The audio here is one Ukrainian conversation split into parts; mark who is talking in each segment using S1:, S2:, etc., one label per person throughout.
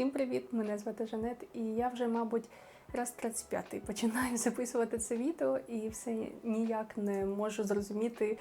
S1: Всім привіт! Мене звати Жанет, і я вже, мабуть, раз 35-й починаю записувати це відео, і все ніяк не можу зрозуміти,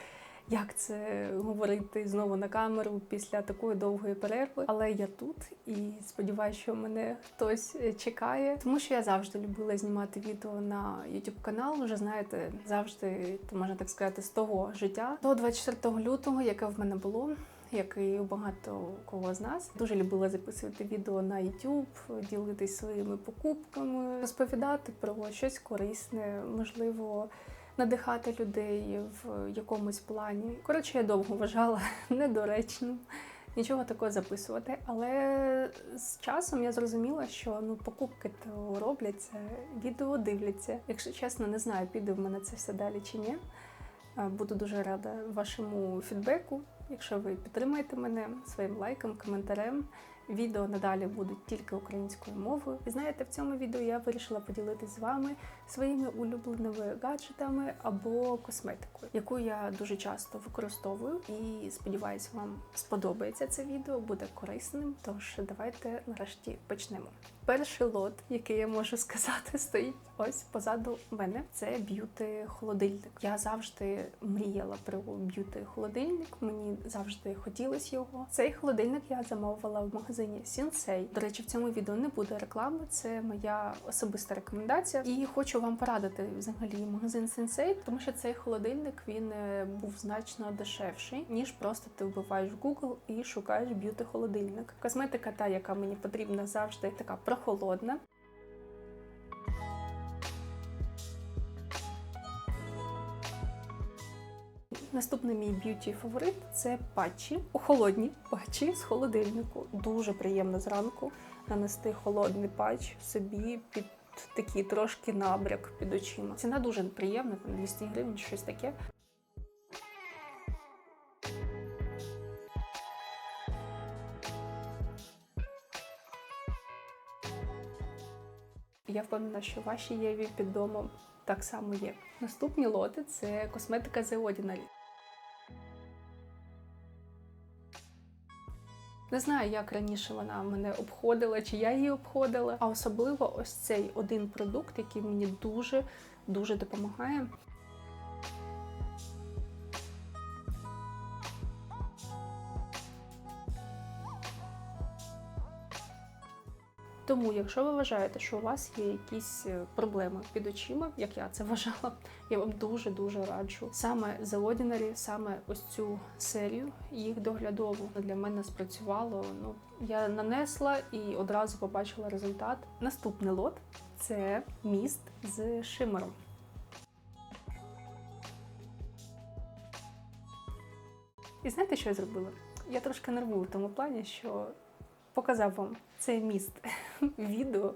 S1: як це говорити знову на камеру після такої довгої перерви. Але я тут і сподіваюся, що мене хтось чекає, тому що я завжди любила знімати відео на YouTube канал. Вже знаєте, завжди можна так сказати, з того життя до 24 лютого, яке в мене було як і багато кого з нас. Дуже любила записувати відео на YouTube, ділитись своїми покупками, розповідати про щось корисне, можливо, надихати людей в якомусь плані. Коротше, я довго вважала недоречним. Нічого такого записувати, але з часом я зрозуміла, що ну покупки то робляться, відео дивляться. Якщо чесно, не знаю, піде в мене це все далі чи ні. Буду дуже рада вашому фідбеку. Якщо ви підтримаєте мене своїм лайком, коментарем, відео надалі будуть тільки українською мовою. І знаєте, в цьому відео я вирішила поділитися з вами своїми улюбленими гаджетами або косметикою, яку я дуже часто використовую. І сподіваюся, вам сподобається це відео, буде корисним. Тож давайте нарешті почнемо. Перший лот, який я можу сказати, стоїть ось позаду мене. Це б'юти холодильник. Я завжди мріяла про б'юти холодильник. Мені завжди хотілося його. Цей холодильник я замовила в магазині Сінсей. До речі, в цьому відео не буде реклами. Це моя особиста рекомендація. І хочу вам порадити взагалі магазин Сінсей, тому що цей холодильник він е, був значно дешевший ніж просто ти вбиваєш в Google і шукаєш б'юти холодильник. Косметика, та яка мені потрібна завжди, така прохолодна. Наступний мій б'юті фаворит це патчі. Холодні патчі з холодильнику. Дуже приємно зранку нанести холодний патч собі під такий трошки набряк під очима. Ціна дуже приємна, там 200 гривень, щось таке. Я впевнена, що ваші Єві під домом так само є. Наступні лоти це косметика The Ordinary. Не знаю, як раніше вона мене обходила, чи я її обходила. А особливо ось цей один продукт, який мені дуже дуже допомагає. Тому, якщо ви вважаєте, що у вас є якісь е, проблеми під очима, як я це вважала, я вам дуже дуже раджу саме The Ordinary, саме ось цю серію, їх доглядову для мене спрацювало. Ну я нанесла і одразу побачила результат. Наступний лот це міст з шимером. І знаєте, що я зробила? Я трошки нервую в тому плані, що показав вам цей міст відео,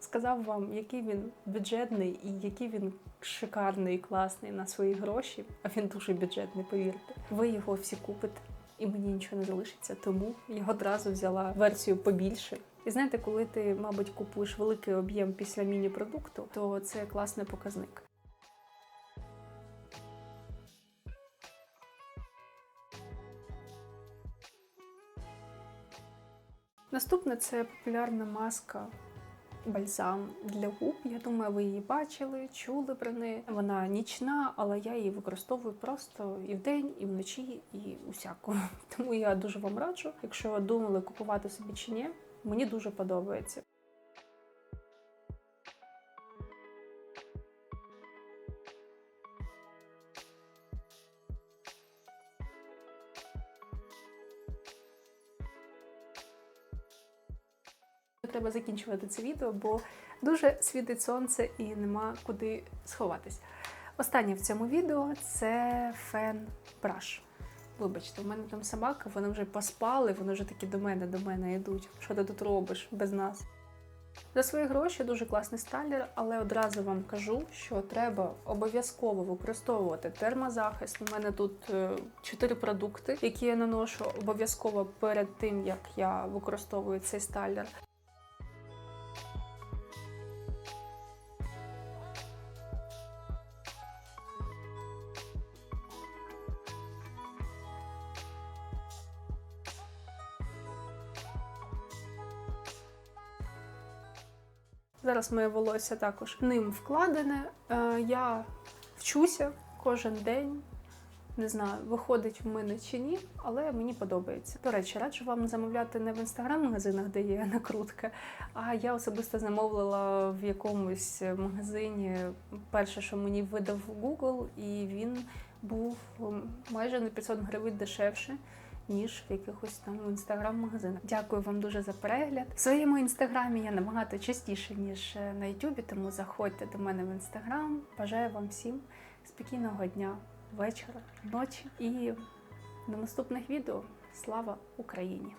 S1: сказав вам, який він бюджетний і який він шикарний і класний на свої гроші. А він дуже бюджетний, повірте. Ви його всі купите. І мені нічого не залишиться, тому я одразу взяла версію побільше. І знаєте, коли ти, мабуть, купуєш великий об'єм після міні-продукту, то це класний показник. Наступне це популярна маска бальзам для губ. Я думаю, ви її бачили, чули про неї. Вона нічна, але я її використовую просто і вдень, і вночі, і усяко. Тому я дуже вам раджу. Якщо думали купувати собі чи ні, мені дуже подобається. Треба закінчувати це відео, бо дуже світить сонце і нема куди сховатись. Останнє в цьому відео це фен браш. Вибачте, в мене там собака, вони вже поспали, вони вже такі до мене, до мене йдуть. Що ти тут робиш без нас? За свої гроші дуже класний стайлер, але одразу вам кажу, що треба обов'язково використовувати термозахист. У мене тут чотири продукти, які я наношу обов'язково перед тим, як я використовую цей стайлер. Зараз моє волосся також ним вкладене. Е, Я вчуся кожен день. Не знаю, виходить в мене чи ні, але мені подобається. До речі, раджу вам замовляти не в інстаграм-магазинах, де є накрутка, а я особисто замовила в якомусь магазині перше, що мені видав Google, і він був майже на 500 гривень дешевше. Ніж в якихось там інстаграм-магазинах. Дякую вам дуже за перегляд. В своєму інстаграмі я набагато частіше, ніж е, на Ютубі, тому заходьте до мене в інстаграм. Бажаю вам всім спокійного дня, вечора, ночі і до наступних відео. Слава Україні!